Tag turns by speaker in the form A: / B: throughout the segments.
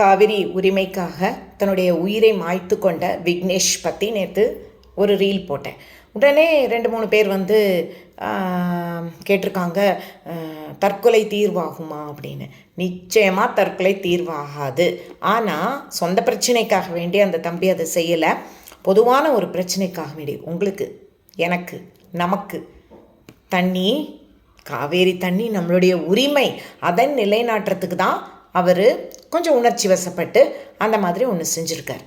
A: காவிரி உரிமைக்காக தன்னுடைய உயிரை மாய்த்து கொண்ட விக்னேஷ் பற்றி நேற்று ஒரு ரீல் போட்டேன். உடனே ரெண்டு மூணு பேர் வந்து கேட்டிருக்காங்க தற்கொலை தீர்வாகுமா அப்படின்னு. நிச்சயமாக தற்கொலை தீர்வாகாது. ஆனால் சொந்த பிரச்சனைக்காக வேண்டி அந்த தம்பி அதை செய்யலை. பொதுவான ஒரு பிரச்சனைக்காக வேண்டி. உங்களுக்கு எனக்கு நமக்கு தண்ணி காவேரி தண்ணி நம்மளுடைய உரிமை. அதன் நிலைநாட்டுறதுக்கு தான் அவர் கொஞ்சம் உணர்ச்சி வசப்பட்டு அந்த மாதிரி ஒன்று செஞ்சுருக்கார்.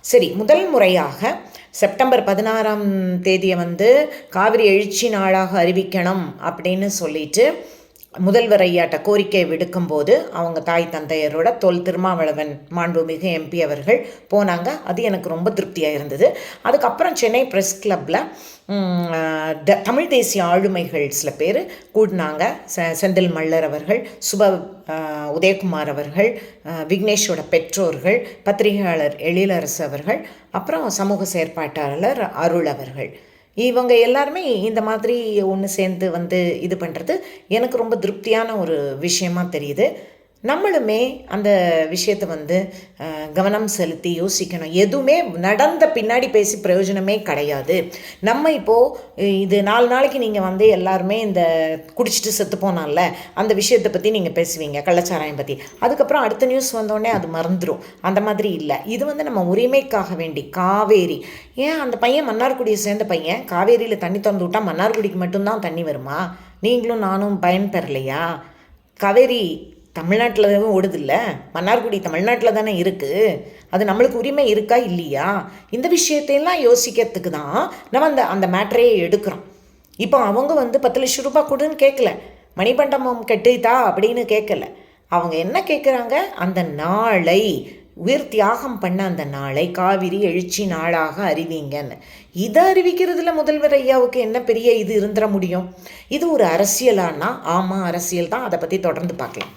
A: சரி முதல் முறையாக செப்டம்பர் பதினாறாம் தேதியை வந்து காவிரி எழுச்சி நாளாக அறிவிக்கணும் அப்படின்னு சொல்லிட்டு முதல்வர் ஐயாட்ட கோரிக்கை விடுக்கும்போது அவங்க தாய் தந்தையரோட தொல் திருமாவளவன் மாண்புமிகு எம்பி அவர்கள் போனாங்க. அது எனக்கு ரொம்ப திருப்தியாக இருந்தது. அதுக்கப்புறம் சென்னை ப்ரெஸ் கிளப்பில் தமிழ் தேசிய ஆளுமைகள் சில பேர் கூடினாங்க. செ செந்தில் மல்லர் அவர்கள் சுப உதயகுமார் அவர்கள் விக்னேஷோட பெற்றோர்கள் பத்திரிகையாளர் எழிலரசு அவர்கள் அப்புறம் சமூக செயற்பாட்டாளர் அருள் அவர்கள். இவங்க எல்லாருமே இந்த மாதிரி ஒன்று சேர்ந்து வந்து இது பண்ணுறது எனக்கு ரொம்ப திருப்தியான ஒரு விஷயமா தெரியுது. நம்மளுமே அந்த விஷயத்தை வந்து கவனம் செலுத்தி யோசிக்கணும். எதுவுமே நடந்த பின்னாடி பேசி பிரயோஜனமே கிடையாது. நம்ம இப்போது இது நாலு நாளைக்கு நீங்கள் வந்து எல்லாருமே இந்த குடிச்சிட்டு செத்து போனால அந்த விஷயத்தை பற்றி நீங்கள் பேசுவீங்க கள்ளச்சாராயம் பற்றி அதுக்கப்புறம் அடுத்த நியூஸ் வந்தோடனே அது மறந்துடும் அந்த மாதிரி இல்லை. இது வந்து நம்ம உரிமைக்காக வேண்டி காவேரி. ஏன் அந்த பையன் மன்னார்குடியை சேர்ந்த பையன்? காவேரியில் தண்ணி திறந்து விட்டால் மன்னார்குடிக்கு மட்டும்தான் தண்ணி வருமா? நீங்களும் நானும் பயன் பெறலையா? காவேரி தமிழ்நாட்டில் எதுவும் ஓடுதில்ல? மன்னார்குடி தமிழ்நாட்டில் தானே இருக்குது அது நம்மளுக்கு உரிமை இருக்கா இல்லையா? இந்த விஷயத்தையெல்லாம் யோசிக்கிறதுக்கு தான் நம்ம அந்த அந்த மேட்டரையே எடுக்கிறோம். இப்போ அவங்க வந்து பத்து லட்சம் ரூபாய் கொடுன்னு கேட்கல. மணிமண்டபம் கெட்டுதா அப்படின்னு கேட்கல. அவங்க என்ன கேட்குறாங்க? அந்த நாளை உயிர் தியாகம் பண்ண அந்த நாளை காவிரி எழுச்சி நாளாக அறிவிங்கன்னு. இதை அறிவிக்கிறதுல முதல்வர் ஐயாவுக்கு என்ன பெரிய இது இருந்துட முடியும்? இது ஒரு அரசியலானா? ஆமாம் அரசியல் தான். அதை பற்றி தொடர்ந்து பார்க்கலாம்.